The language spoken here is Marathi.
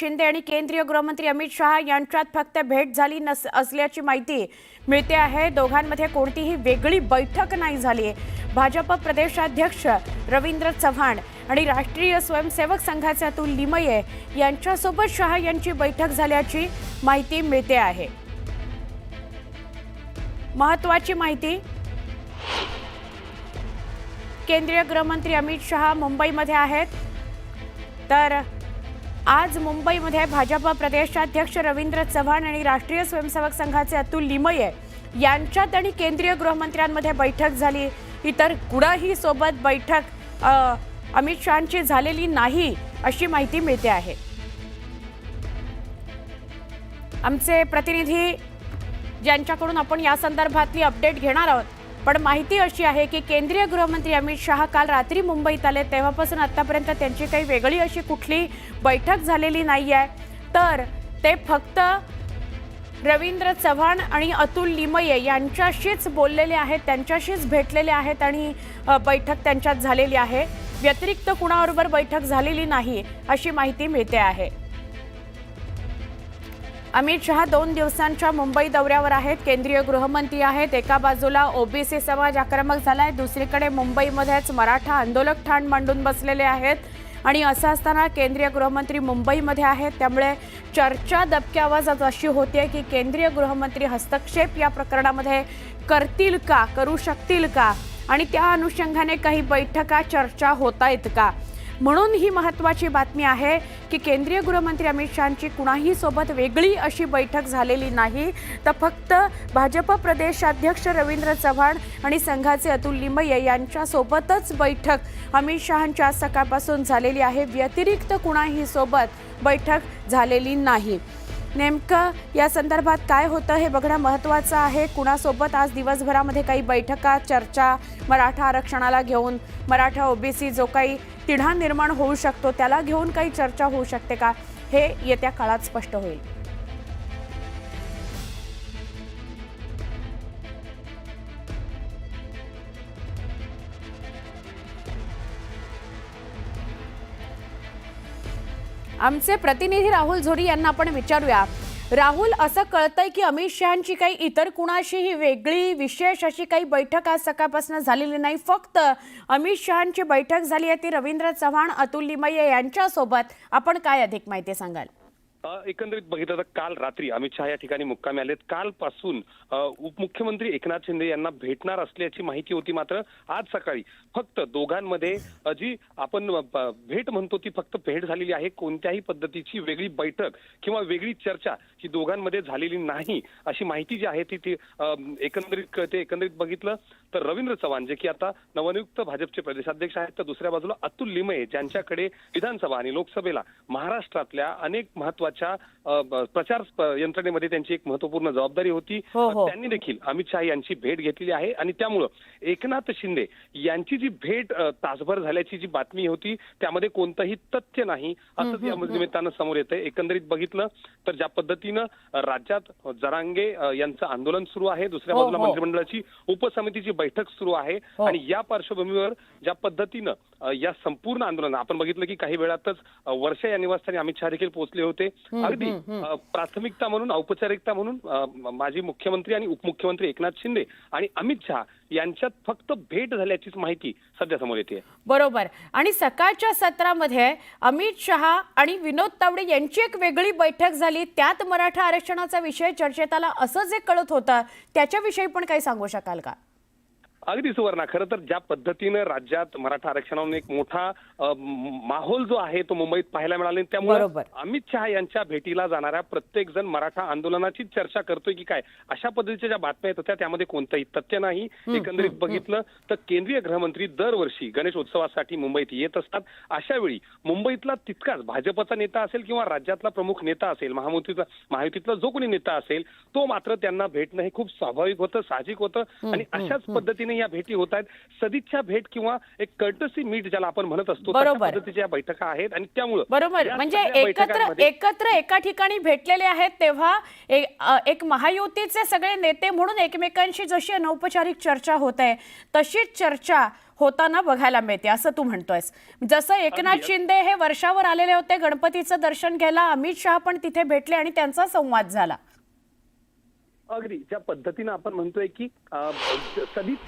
शिंदे आणि केंद्रीय गृहमंत्री अमित शहा यांच्यात फक्त भेट झाली नस असल्याची माहिती मिळते आहे. दोघांमध्ये कोणतीही वेगळी बैठक नाही झाली आहे. भाजप प्रदेशाध्यक्ष रवींद्र चव्हाण आणि राष्ट्रीय स्वयंसेवक संघाचे अतुल लिमये यांच्यासोबत शहा यांची बैठक झाल्याची माहिती मिळते आहे. महत्वाची माहिती. केंद्रीय गृहमंत्री अमित शहा मुंबईमध्ये आहेत. तर आज मुंबईमध्ये भाजप प्रदेशाध्यक्ष रवींद्र चव्हाण आणि राष्ट्रीय स्वयंसेवक संघाचे अतुल लिमये यांच्यात आणि केंद्रीय गृहमंत्र्यांमध्ये बैठक झाली. इतर कुणाही सोबत बैठक अमित शहाची झालेली नाही अशी माहिती मिळते आहे. आमचे प्रतिनिधी ज्यांच्याकडून आपण या संदर्भातली अपडेट घेणार आहोत पण माहिती अशी आहे की केंद्रीय गृहमंत्री अमित शहा काल रात्री मुंबईत आले. तेव्हापासून आतापर्यंत त्यांची काही वेगळी अशी कुठली बैठक झालेली नाही आहे तर ते फक्त रवींद्र चव्हाण आणि अतुल लिमये यांच्याशीच बोललेले आहेत त्यांच्याशीच भेटलेले आहेत आणि बैठक त्यांच्यात झालेली आहे. व्यतिरिक्त कुणाबरोबर बैठक झालेली नाही अशी माहिती मिळते आहे. अमित शहा दोन दिवसांच्या मुंबई दौऱ्यावर आहेत. केंद्रीय गृहमंत्री आहेत. एका बाजूला ओबीसी समाज आक्रमक झालाय. दुसरीकडे मुंबईमध्येच मराठा आंदोलक ठाण मांडून बसलेले आहेत. आणि असं असताना केंद्रीय गृहमंत्री मुंबईमध्ये आहेत. त्यामुळे चर्चा दबक्या आवाजात अशी होते की केंद्रीय गृहमंत्री हस्तक्षेप या प्रकरणामध्ये करतील का करू शकतील का? आणि त्या अनुषंगाने काही बैठका चर्चा होत आहेत का? म्हणून ही महत्वाची बातमी आहे की केंद्रीय गृहमंत्री अमित शहांची कुणाही सोबत वेगळी अशी बैठक झालेली नाही. तर फक्त भाजप प्रदेशाध्यक्ष रवींद्र चव्हाण आणि संघाचे अतुल लिमये यांच्यासोबतच बैठक अमित शहांच्या आज सकाळपासून झालेली आहे. व्यतिरिक्त कुणाही सोबत बैठक झालेली नाही. नेमकं या संदर्भात काय होतं हे बघणं महत्त्वाचं आहे. कुणासोबत आज दिवसभरामध्ये काही बैठका चर्चा मराठा आरक्षणाला घेऊन मराठा ओबीसी जो काही तिढा निर्माण होऊ शकतो त्याला घेऊन काही चर्चा होऊ शकते का? हे येत्या काळात स्पष्ट होईल. आमचे प्रतिनिधी राहुल झोरी यांना आपण विचारूया. राहुल असं कळतंय की अमित शहाची काही इतर कुणाशीही वेगळी विशेष अशी काही बैठक आज सकाळपासून झालेली नाही. फक्त अमित शहाची बैठक झाली आहे ती रवींद्र चव्हाण अतुल लिमये यांच्यासोबत. आपण काय अधिक माहिती सांगाल? एकंदरीत बघितलं तर काल रात्री अमित शहा या ठिकाणी मुक्कामी आलेत. कालपासून उपमुख्यमंत्री एकनाथ शिंदे यांना भेटणार असल्याची माहिती होती मात्र आज सकाळी फक्त दोघांमध्ये जी आपण भेट म्हणतो ती फक्त भेट झालेली आहे कोणत्याही पद्धतीची वेगळी बैठक किंवा वेगळी चर्चा ही दोघांमध्ये झालेली नाही अशी माहिती जी आहे ती ती एकंदरीत ते एकंदरीत बघितलं. तर रवींद्र चव्हाण जे की आता नवनियुक्त भाजपचे प्रदेशाध्यक्ष आहेत तर दुसऱ्या बाजूला अतुल लिमये ज्यांच्याकडे विधानसभा आणि लोकसभेला महाराष्ट्रातल्या अनेक महत्त्वाच्या ब- प्रचार यंत्रणेमध्ये त्यांची एक महत्त्वपूर्ण जबाबदारी होती हो, हो. त्यांनी देखील अमित शहा यांची भेट घेतलेली आहे आणि त्यामुळं एकनाथ शिंदे यांची जी भेट तासभर झाल्याची जी बातमी होती त्यामध्ये कोणतंही तथ्य नाही असंच या निमित्तानं समोर येतंय एकंदरीत बघितलं तर ज्या पद्धतीनं राज्यात जरांगे यांचं आंदोलन सुरू आहे दुसऱ्या हो, बाजूला. मंत्रिमंडळाची उपसमितीची बैठक सुरू आहे. आणि या पार्श्वभूमीवर ज्या पद्धतीनं या संपूर्ण आंदोलन आपण बघितलं की काही वेळातच वर्षा या निवासस्थानी अमित शहा देखील पोहोचले होते. अगदी प्राथमिकता म्हणून औपचारिकता म्हणून माजी मुख्यमंत्री आणि उपमुख्यमंत्री एकनाथ शिंदे आणि अमित शहा यांच्यात फक्त भेट झाल्याचीच माहिती सध्या समोर येते बरोबर. आणि सकाळच्या सत्रामध्ये अमित शहा आणि विनोद तावडे यांची एक वेगळी बैठक झाली. त्यात मराठा आरक्षणाचा विषय चर्चेत आला. असं जे कळत होतं त्याच्याविषयी पण काही सांगू शकाल का? अगदी सुवर्णा खरं तर ज्या पद्धतीनं राज्यात मराठा आरक्षणावरून एक मोठा माहोल जो आहे तो मुंबईत पाहायला मिळाला त्यामुळे. अमित शहा यांच्या भेटीला जाणाऱ्या प्रत्येक जण मराठा आंदोलनाची चर्चा करतोय की काय? अशा पद्धतीच्या ज्या बातम्या येत होत्या त्यामध्ये कोणतंही तथ्य नाही. एकंदरीत बघितलं तर केंद्रीय गृहमंत्री दरवर्षी गणेश उत्सवासाठी मुंबईत येत असतात. अशा वेळी मुंबईतला तितकाच भाजपचा नेता असेल किंवा राज्यातला प्रमुख नेता असेल महायुतीचा महायुतीतला जो कोणी नेता असेल तो मात्र त्यांना भेटणं हे खूप स्वाभाविक होतं साहजिक होतं. आणि अशाच पद्धतीने या भेटी होत आहेत. सदिच्छा भेट किंवा एक कर्टसी मीट ज्याला आपण म्हणत असतो बरोबर. पद्धतीच्या या बैठका आहेत आणि त्यामुळं बरोबर. म्हणजे एकत्र एकत्र एका ठिकाणी भेटलेले आहेत तेव्हा एक महायुतीचे सगळे नेते म्हणून एकमेकांशी जशी अनौपचारिक चर्चा होत आहे तशीच चर्चा होताना बघायला मिळते असं तू म्हणतोयस. जसं एकनाथ शिंदे हे वर्षावर आलेले होते गणपतीचं दर्शन घ्यायला अमित शहा पण तिथे भेटले आणि त्यांचा संवाद झाला. अगदी. ज्या पद्धतीनं आपण म्हणतोय की अ, सदित